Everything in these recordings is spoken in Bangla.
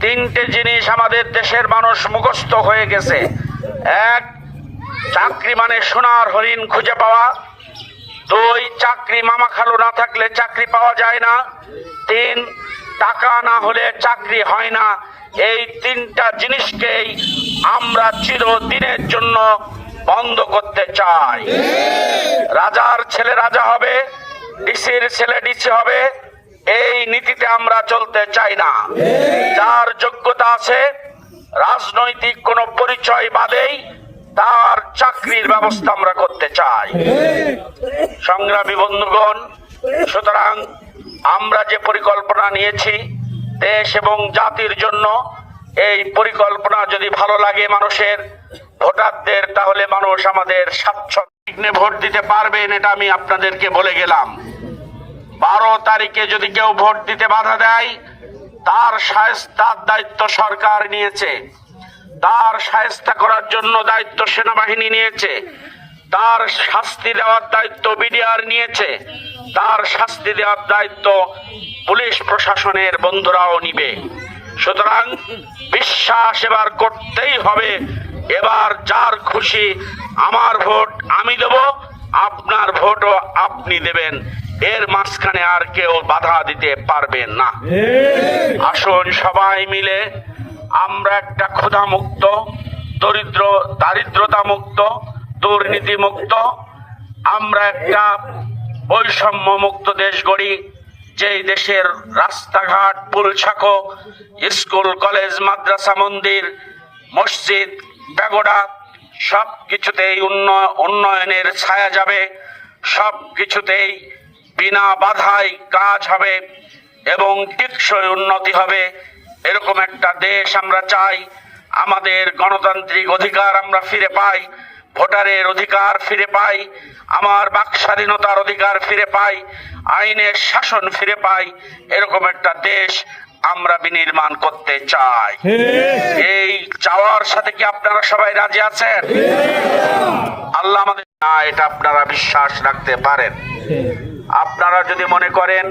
তিনটে জিনিস আমাদের দেশের মানুষ মুখস্থ হয়ে গেছে। এক, চাকরি মানে সোনার হরিণ খুঁজে পাওয়া। দুই, চাকরি মামা খালু না থাকলে চাকরি পাওয়া যায় না। তিন, টাকা না হলে চাকরি হয় না। এই তিনটা জিনিসকেই আমরা চিরদিনের জন্য বন্ধ করতে চাই। রাজার ছেলে রাজা হবে, ডিসির ছেলে ডিসি হবে। এই নীতিতে আমরা চলতে চাই না। যার যোগ্যতা আছে, রাজনৈতিক কোনো পরিচয় বাদেই তার চাকরির ব্যবস্থা আমরা করতে চাই। সংগ্রামী বন্ধুগণ, সুতরাং আমরা যে পরিকল্পনা নিয়েছি, দেশ এবং জাতির জন্য এই পরিকল্পনা যদি ভালো লাগে মানুষের, ভোটারদের, তাহলে মানুষ আমাদের স্বাচ্ছন্দ্যে ভোট দিতে পারবেন, এটা আমি আপনাদেরকে বলে গেলাম। বারো তারিখে যদি কেউ ভোট দিতে বাধা দেয়, তার সায়স্তার দায়িত্ব সরকার নিয়েছে। তার সায়স্তা করার জন্য দায়িত্ব সেনাবাহিনী নিয়েছে। তার শাস্তি দেওয়ার দায়িত্ব বিডিআর নিয়েছে। তার শাস্তি দেওয়ার দায়িত্ব পুলিশ প্রশাসনের বন্ধুরাও নিবে। সুতরাং বিশ্বাস এবার করতেই হবে। এবার যার খুশি আমার ভোট আমি দেব, আপনার ভোটও আপনি দেবেন। এর মাঝখানে আর কেউ বাধা দিতে পারবেন না। আসুন সবাই মিলে আমরা একটা ক্ষুধা মুক্ত দরিদ্র দারিদ্রতা মুক্ত দুর্নীতি মুক্ত আমরা একটা বৈষম্য মুক্ত দেশ গড়ি যেই দেশের রাস্তাঘাট পুলছাকো স্কুল কলেজ মাদ্রাসা মন্দির মসজিদ প্যাগোডা সব কিছুতেই উন্ন- উন্নয়নের ছায়া যাবে সব কিছুতেই বিনা বাধায় কাজ হবে এবং টেকসই উন্নতি হবে। এরকম একটা দেশ আমরা চাই। আমাদের গণতান্ত্রিক অধিকার আমরা ফিরে পাই। ভোটারের অধিকার ফিরে পাই। আমার বাক স্বাধীনতার অধিকার ফিরে পাই। আইনের শাসন ফিরে পাই। এরকম একটা দেশ আমরা বিনির্মাণ করতে চাই। এই চাওয়ার সাথে কি আপনারা সবাই রাজি আছেন? আল্লাহ আমাদের না এটা আপনারা বিশ্বাস রাখতে পারেন। আপনারা যদি মনে করেন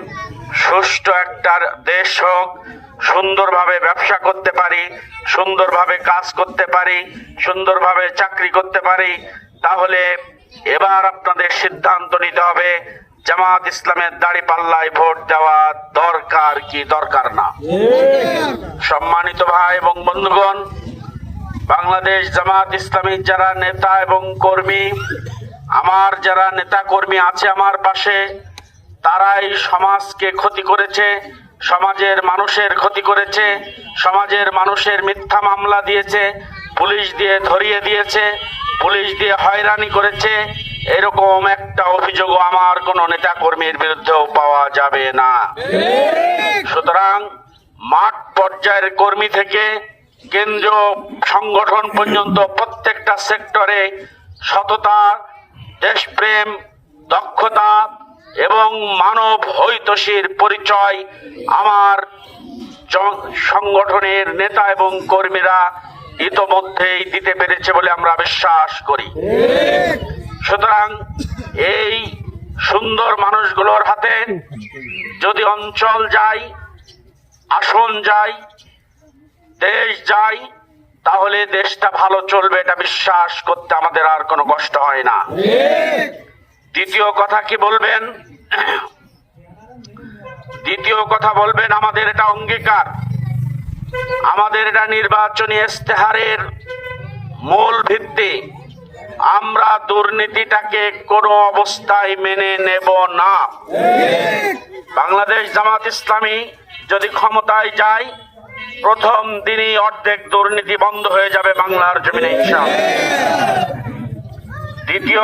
সুষ্ঠু একটা দেশ হোক, সুন্দরভাবে ব্যবসা করতে পারি, সুন্দরভাবে কাজ করতে পারি, সুন্দরভাবে চাকরি করতে পারি, তাহলে এবার আপনাদের সিদ্ধান্ত নিতে হবে, জামাত ইসলামের দাড়ি পাল্লায় ভোট দেওয়া দরকার কি দরকার না। সম্মানিত ভাই এবং বন্ধুগণ, বাংলাদেশ জামাত ইসলামীর যারা নেতা এবং কর্মী, আমার যারা নেতা কর্মী আছে আমার পাশে তারাই সমাজকে ক্ষতি করেছে, সমাজের মানুষের ক্ষতি করেছে, সমাজের মানুষের মিথ্যা মামলা দিয়েছে, পুলিশ দিয়ে ধরিয়ে দিয়েছে, পুলিশ দিয়ে হয়রানি করেছে, এরকম একটা অভিযোগও আমার কোনো নেতা কর্মীর বিরুদ্ধেও পাওয়া যাবে না। সুতরাং মাঠ পর্যায়ের কর্মী থেকে কেন্দ্রীয় সংগঠন পর্যন্ত প্রত্যেকটা সেক্টরে সততা, দেশপ্রেম, দক্ষতা এবং মানব হৈতসীর পরিচয় আমার সংগঠনের নেতা এবং কর্মীরা ইতোমধ্যেই দিতে পেরেছে বলে আমরা বিশ্বাস করি। সুতরাং এই সুন্দর মানুষগুলোর হাতে যদি অঞ্চল যাই আসন যাই দেশ যাই তাহলে দেশটা ভালো চলবে এটা বিশ্বাস করতে আমাদের আর কোনো কষ্ট হয় না। দ্বিতীয় কথা কি বলবেন? দ্বিতীয় কথা বলবেন, আমাদের এটা অঙ্গীকার। আমাদের এটা নির্বাচনী ইস্তেহারের মূল ভিত্তি। আমরা দুর্নীতিটাকে কোনো অবস্থায় মেনে নেব না। বাংলাদেশ জামাত ইসলামী যদি ক্ষমতায় যায়, প্রথম দিনই অর্ধেক দুর্নীতি বন্ধ হয়ে যাবে বাংলার জমিনে দ্বিতীয়